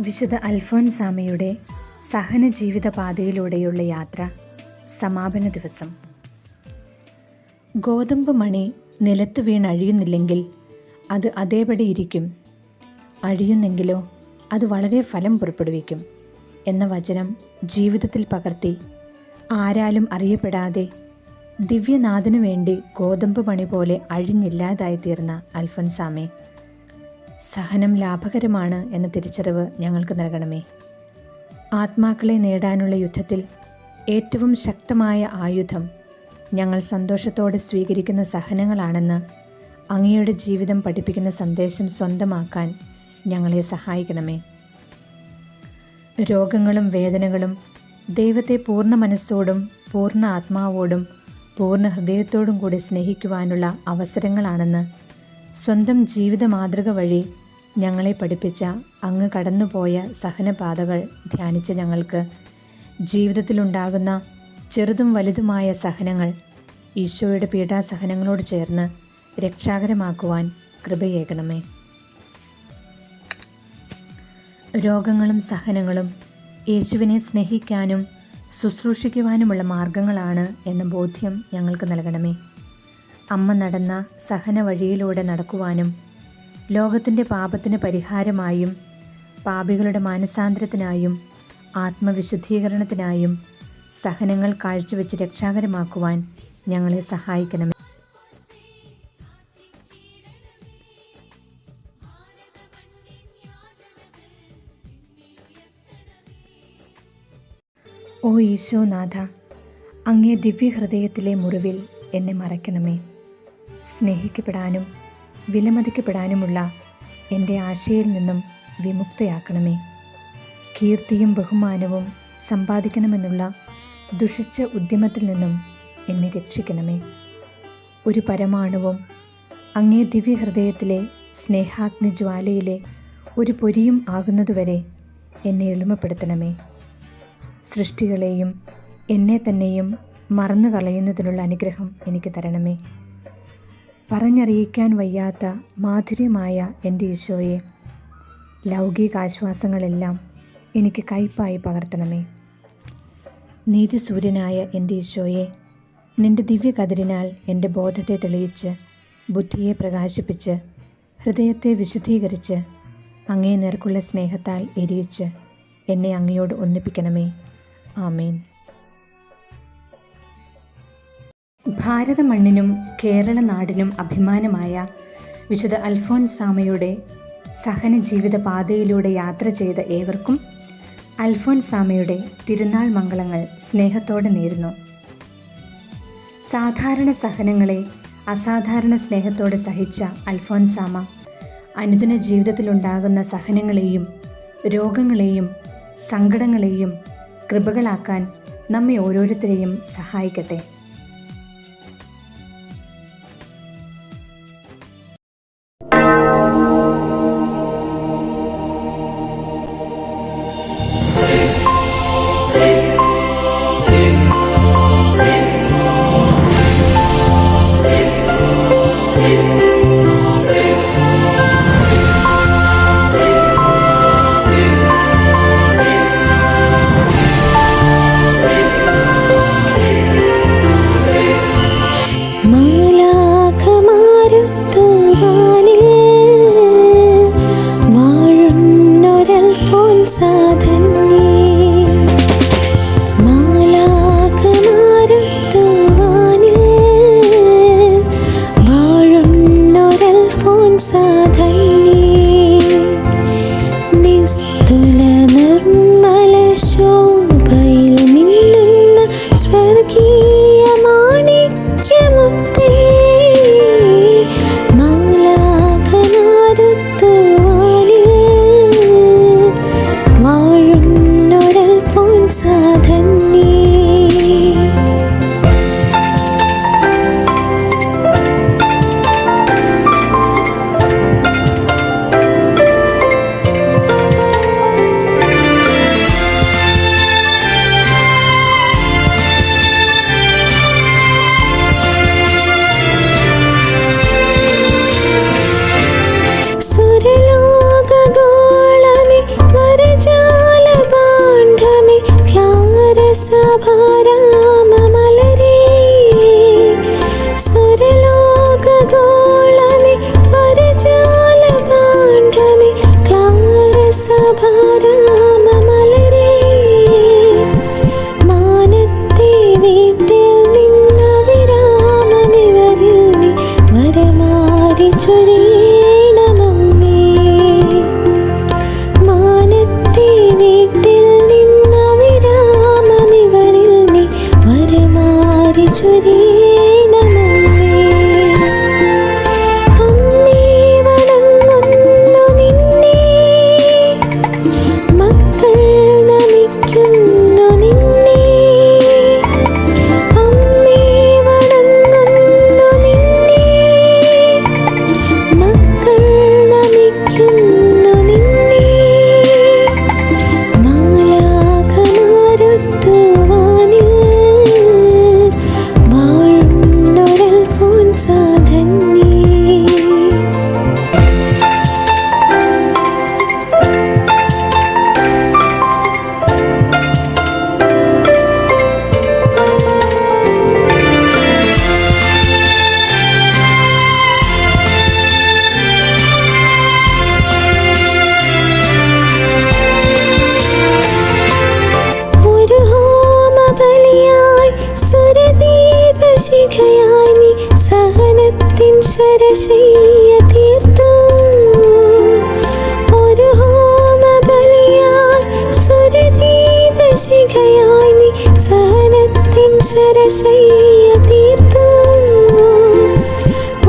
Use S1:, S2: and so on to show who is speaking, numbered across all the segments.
S1: വിശുദ്ധ അൽഫോൻസാമയുടെ സഹന ജീവിത പാതയിലൂടെയുള്ള യാത്ര സമാപന ദിവസം. ഗോതമ്പ് മണി നിലത്ത് വീണഴിയുന്നില്ലെങ്കിൽ അത് അതേപടി ഇരിക്കും. അഴിയുന്നെങ്കിലോ അത് വളരെ ഫലം പുറപ്പെടുവിക്കും എന്ന വചനം ജീവിതത്തിൽ പകർത്തി ആരാലും അറിയപ്പെടാതെ ദിവ്യനാഥനു വേണ്ടി ഗോതമ്പ് മണി പോലെ അഴിഞ്ഞില്ലാതായി തീർന്ന അൽഫൻസാമെ. സഹനം ലാഭകരമാണ് എന്ന തിരിച്ചറിവ് ഞങ്ങൾക്ക് നൽകണമേ. ആത്മാക്കളെ നേടാനുള്ള യുദ്ധത്തിൽ ഏറ്റവും ശക്തമായ ആയുധം ഞങ്ങൾ സന്തോഷത്തോടെ സ്വീകരിക്കുന്ന സഹനങ്ങളാണെന്ന് അങ്ങയുടെ ജീവിതം പഠിപ്പിക്കുന്ന സന്ദേശം സ്വന്തമാക്കാൻ ഞങ്ങളെ സഹായിക്കണമേ. രോഗങ്ങളും വേദനകളും ദൈവത്തെ പൂർണ മനസ്സോടും പൂർണ ആത്മാവോടും പൂർണ ഹൃദയത്തോടും കൂടി സ്നേഹിക്കുവാനുള്ള അവസരങ്ങളാണെന്ന് സ്വന്തം ജീവിത മാതൃക വഴി ഞങ്ങളെ പഠിപ്പിച്ച അങ്ങ് കടന്നുപോയ സഹനപാതകൾ ധ്യാനിച്ച ഞങ്ങൾക്ക് ജീവിതത്തിലുണ്ടാകുന്ന ചെറുതും വലുതുമായ സഹനങ്ങൾ ഈശോയുടെ പീഡാസഹനങ്ങളോട് ചേർന്ന് രക്ഷാകരമാക്കുവാൻ കൃപയേകണമേ. രോഗങ്ങളും സഹനങ്ങളും യേശുവിനെ സ്നേഹിക്കാനും ശുശ്രൂഷിക്കുവാനുമുള്ള മാർഗങ്ങളാണ് എന്ന ബോധ്യം ഞങ്ങൾക്ക് നൽകണമേ. അമ്മ നടന്ന സഹന വഴിയിലൂടെ നടക്കുവാനും ലോകത്തിന്റെ പാപത്തിന് പരിഹാരമായും പാപികളുടെ മാനസാന്തരത്തിനായും ആത്മവിശുദ്ധീകരണത്തിനായും സഹനങ്ങൾ കാഴ്ചവെച്ച് രക്ഷാകരമാക്കുവാൻ ഞങ്ങളെ സഹായിക്കണമേ. ഓ ഈശോനാഥ അങ്ങേ ദിവ്യഹൃദയത്തിലെ മുറിവിൽ എന്നെ മറയ്ക്കണമേ. സ്നേഹിക്കപ്പെടാനും വിലമതിക്കപ്പെടാനുമുള്ള എന്റെ ആശയിൽ നിന്നും വിമുക്തയാക്കണമേ. കീർത്തിയും ബഹുമാനവും സമ്പാദിക്കണമെന്നുള്ള ദുഷിച്ച ഉദ്യമത്തിൽ നിന്നും എന്നെ രക്ഷിക്കണമേ. ഒരു പരമാണുവും അങ്ങേ ദിവ്യഹൃദയത്തിലെ സ്നേഹാഗ്നിജ്വാലയിലെ ഒരു പൊരിയും ആകുന്നതുവരെ എന്നെ എളിമപ്പെടുത്തണമേ. സൃഷ്ടികളെയും എന്നെ തന്നെയും മറന്നു കളയുന്നതിനുള്ള അനുഗ്രഹം എനിക്ക് തരണമേ. പറഞ്ഞറിയിക്കാൻ വയ്യാത്ത മാധുര്യമായ എന്റെ ഈശോയെ ലൗകികാശ്വാസങ്ങളെല്ലാം എനിക്ക് കയ്പായി പകർത്തണമേ. നീതിസൂര്യനായ എന്റെ ഈശോയെ നിന്റെ ദിവ്യകതിരിനാൽ എന്റെ ബോധത്തെ തെളിയിച്ച് ബുദ്ധിയെ പ്രകാശിപ്പിച്ച് ഹൃദയത്തെ വിശുദ്ധീകരിച്ച് അങ്ങേ നേർക്കുള്ള സ്നേഹത്താൽ എരിയിച്ച് എന്നെ അങ്ങയോട് ഒന്നിപ്പിക്കണമേ. ആമേൻ. ഭാരത മണ്ണിനും കേരള നാടിനും അഭിമാനമായ വിശുദ്ധ അൽഫോൻസാമയുടെ സഹന ജീവിത പാതയിലൂടെ യാത്ര ചെയ്ത ഏവർക്കും അൽഫോൻസാമയുടെ തിരുനാൾ മംഗളങ്ങൾ സ്നേഹത്തോടെ നേരുന്നു. സാധാരണ സഹനങ്ങളെ അസാധാരണ സ്നേഹത്തോടെ സഹിച്ച അൽഫോൻസാമ അനുദിന ജീവിതത്തിലുണ്ടാകുന്ന സഹനങ്ങളെയും രോഗങ്ങളെയും സങ്കടങ്ങളെയും കൃപകളാക്കാൻ നമ്മെ ഓരോരുത്തരെയും സഹായിക്കട്ടെ.
S2: തീർത്തു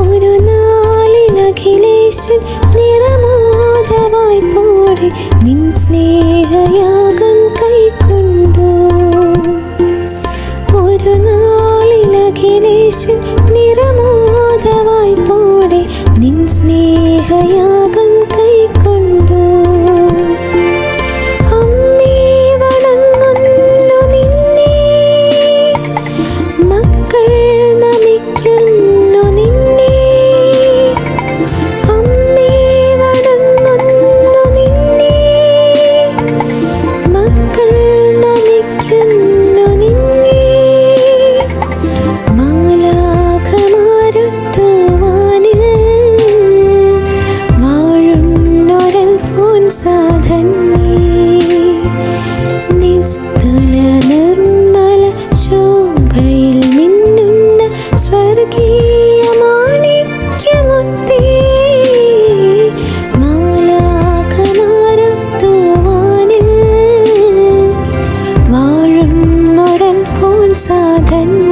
S2: ഒരു നാളിൽ അഖിലേശൻ നിറമോദവായി പോടെ നിൻ സ്നേഹയാഗം കൈക്കൊണ്ടു. ഒരു നാളിൽ അഖിലേശൻ and